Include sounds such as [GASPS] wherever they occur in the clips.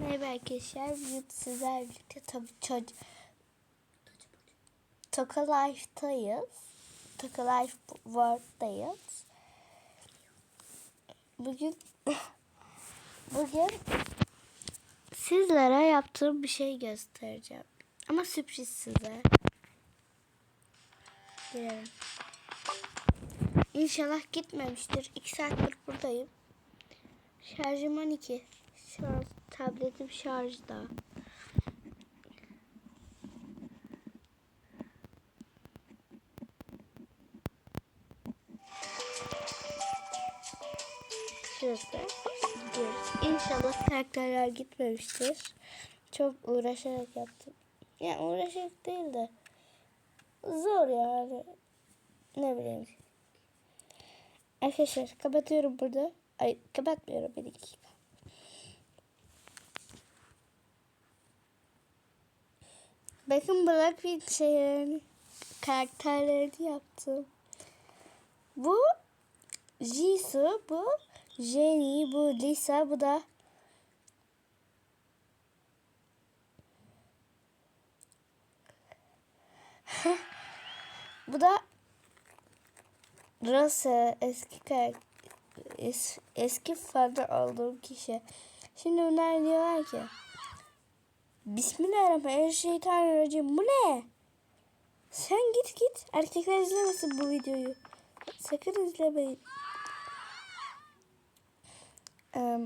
Merhaba arkadaşlar. Bugün sizlerle birlikte tabii çocuk Toka Life'dayız. Toka Life World'dayız. Bugün [LAUGHS] bugün sizlere yaptığım bir şey göstereceğim. Ama sürpriz size. Girelim. İnşallah gitmemiştir. 2 saattir buradayım. Şarjım 12. Şu an tabletim şarjda. Şurası. Gidiyoruz. İnşallah karakterler gitmemiştir. Çok uğraşarak yaptım. Yani uğraşarak değil de zor yani. Ne bileyim. Arkadaşlar kapatıyorum burada. Ay kapatmıyorum bir dakika. Bakın Blackpink şeylerini, karakterlerini yaptım. Bu Jisoo, bu Jennie, bu Lisa, bu da [LAUGHS] bu da Rose eski karakter es, eski fanı olduğum kişi. Şimdi bunlar diyorlar ki Bismillahirrahmanirrahim. Bu ne? Sen git git. Erkekler izlemesin bu videoyu. Sakın izlemeyin. Ee,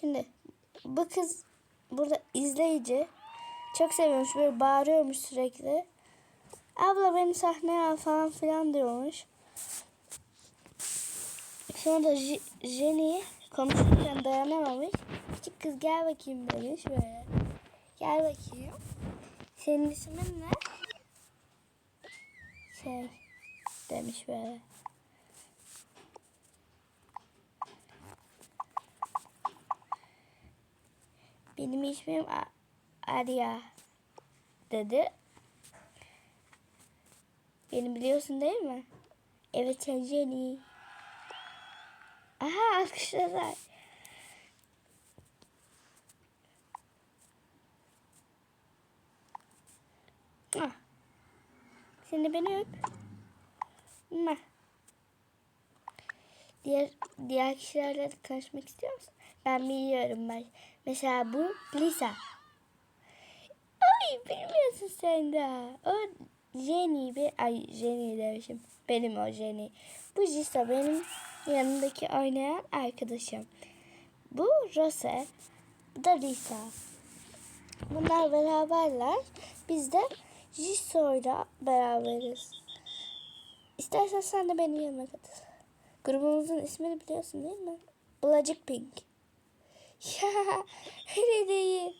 şimdi bu kız burada izleyici çok seviyormuş böyle bağırıyormuş sürekli. Abla beni sahneye al falan filan diyormuş. Sonra da Jenny konuşurken dayanamamış. Küçük kız gel bakayım demiş böyle. Gel bakayım. Senin ismin ne? Şey demiş böyle. Benim ismim Arya dedi. Beni biliyorsun değil mi? Evet Jenny. Aha alkışladılar. Ah. Şimdi beni öp. Mwah. Diğer diğer kişilerle de tanışmak istiyor musun? Ben biliyorum ben. Mesela bu Lisa. Ay bilmiyorsun sen de. O Jenny bir ay Jenny demişim. Benim o Jenny. Bu Lisa benim yanındaki oynayan arkadaşım. Bu Rose. Bu da Lisa. Bunlar beraberler. Biz de Jisoo'yla beraberiz. İstersen sen de benim yanıma katıl. Grubumuzun ismini biliyorsun değil mi? Blackpink. Pink. [LAUGHS] Ya öyle değil.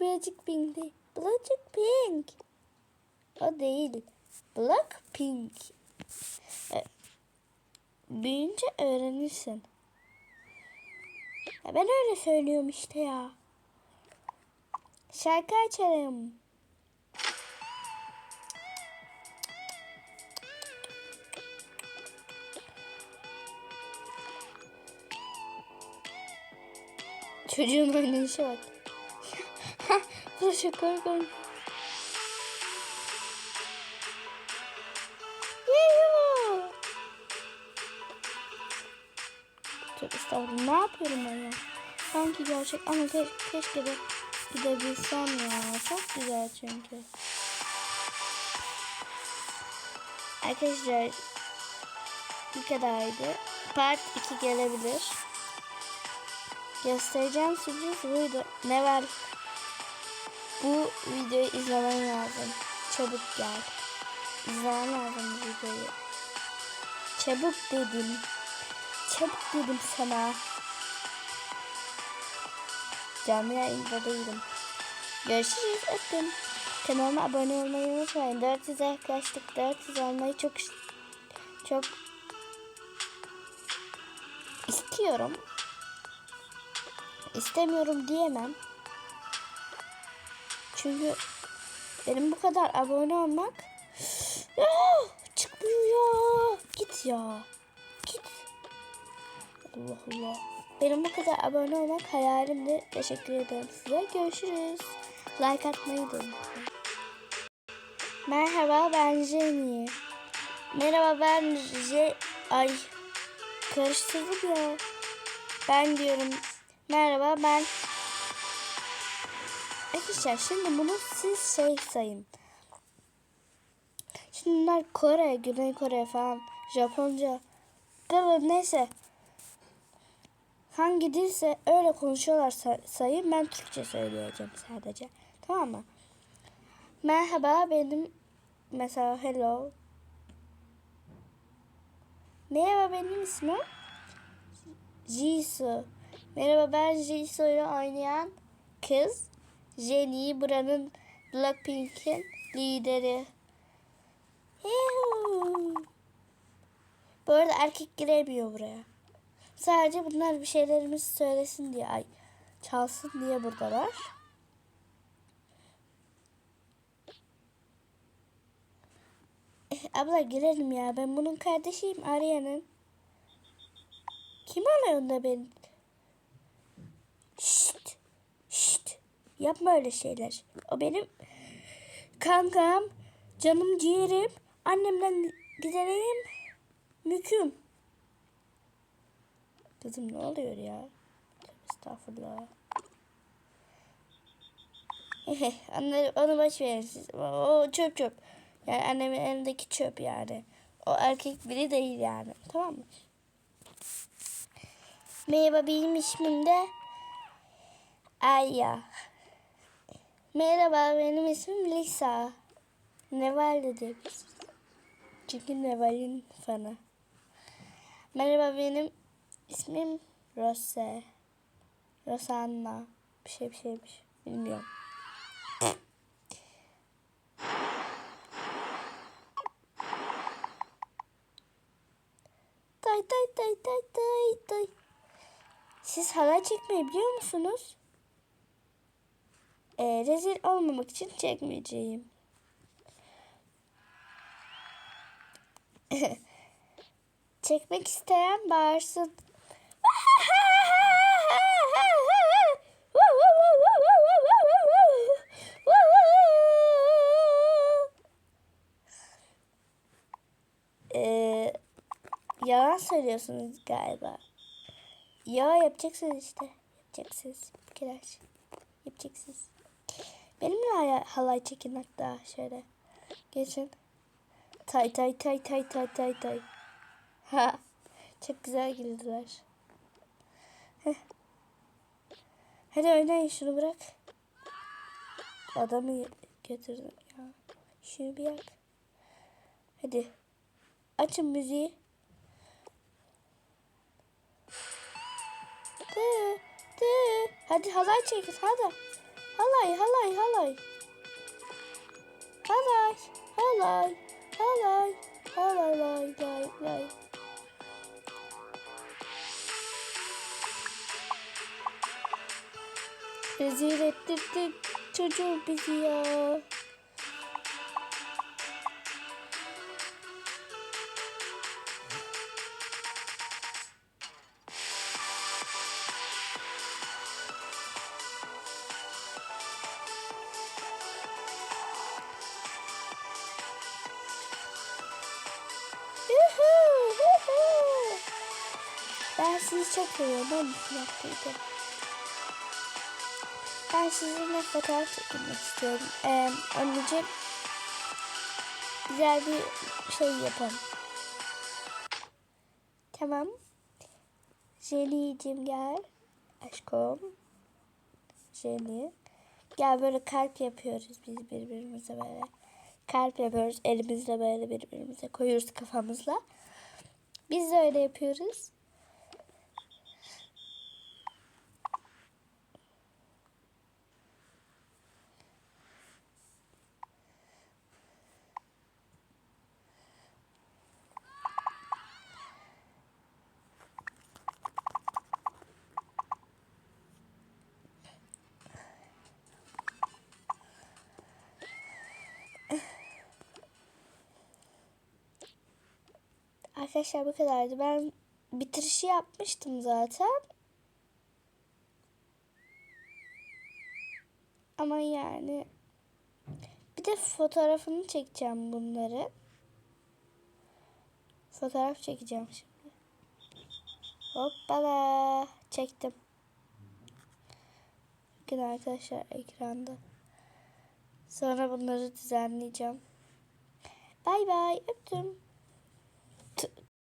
Blackpink Pink değil. Blackpink. Pink. O değil. Blackpink. E, büyüyünce öğrenirsin. Ben öyle söylüyorum işte ya. Şarkı açarım. Çocuğun oynayışa bak. Bu da çok korkunç. Estağfurullah. Ne yapıyorum ben ya? Sanki gerçek ama ke keşke de gidebilsem ya. Çok güzel çünkü. Arkadaşlar bu kadardı. Part 2 gelebilir. Göstereceğim sürpriz buydu. Nevel bu videoyu izlemen lazım. Çabuk gel. İzlemen lazım bu videoyu. Çabuk dedim. Çabuk dedim sana. Canlı yayında değilim. Görüşürüz. Öptüm. Kanalıma abone olmayı unutmayın. 400'e yaklaştık. 400 olmayı çok çok istiyorum. İstemiyorum diyemem. Çünkü benim bu kadar abone olmak ya, [GASPS] çıkmıyor ya. Git ya. Allah Allah. Benim bu kadar abone olmak hayalimdi. Teşekkür ederim size. Görüşürüz. Like atmayı da unutmayın. Merhaba ben Jenny. Merhaba ben Je... Ay karıştırdım ya. Ben diyorum. Merhaba ben... Arkadaşlar şimdi bunu siz şey sayın. Şimdi bunlar Kore, Güney Kore falan, Japonca. Neyse. Hangi dilse öyle konuşuyorlar say- sayın. Ben Türkçe söyleyeceğim sadece. Tamam mı? Merhaba benim mesela hello. Merhaba benim ismim Jisoo. Merhaba ben Jisoo ile oynayan kız. Jenny buranın Blackpink'in lideri. Bu arada erkek giremiyor buraya. Sadece bunlar bir şeylerimizi söylesin diye, ay çalsın diye buradalar. Eh, abla girelim ya. Ben bunun kardeşiyim Arya'nın. Kim alıyorsun da ben? Şşt. Şşt. Yapma öyle şeyler. O benim kankam, canım ciğerim, annemden giderim, müküm. Kızım ne oluyor ya? Estağfurullah. [LAUGHS] Anne onu boş verin siz. O çöp çöp. Yani annemin elindeki çöp yani. O erkek biri değil yani. Tamam mı? Merhaba benim ismim de Aya. Merhaba benim ismim Lisa. Neval de diyebiliriz. Çünkü Neval'in fanı. Merhaba benim ismim Rose. Rosanna. Bir şey bir şey bir şey. Bilmiyorum. Tay tay tay tay tay tay. Siz halay çekmeyi biliyor musunuz? Ee, rezil olmamak için çekmeyeceğim. [LAUGHS] Çekmek isteyen bağırsın. Yalan söylüyorsunuz galiba. Ya yapacaksınız işte. Yapacaksınız. Kere yapacaksınız. Benimle hay- halay çekin hatta şöyle. Geçin. Tay tay tay tay tay tay tay. Ha. Çok güzel güldüler. Hadi oynayın şunu bırak. Adamı götürdüm ya. Şunu bir yak. Hadi. Açın müziği. De, de. Hadi halay çekin hadi. Halay halay halay. Halay halay halay halay lay lay lay. Rezil ettirdin çocuğu bizi ya. Sizi çok seviyorum. Ben yaptıydım. Ben sizinle fotoğraf çekilmek istiyorum. Ee, anneciğim güzel bir şey yapın. Tamam. Jenny'cim gel. Aşkım. Jenny. Gel böyle kalp yapıyoruz biz birbirimize böyle. Kalp yapıyoruz elimizle böyle birbirimize koyuyoruz kafamızla. Biz de öyle yapıyoruz. Arkadaşlar bu kadardı. Ben bitirişi yapmıştım zaten. Ama yani bir de fotoğrafını çekeceğim bunları. Fotoğraf çekeceğim şimdi. Hoppala çektim. Bakın arkadaşlar ekranda. Sonra bunları düzenleyeceğim. Bay bay öptüm.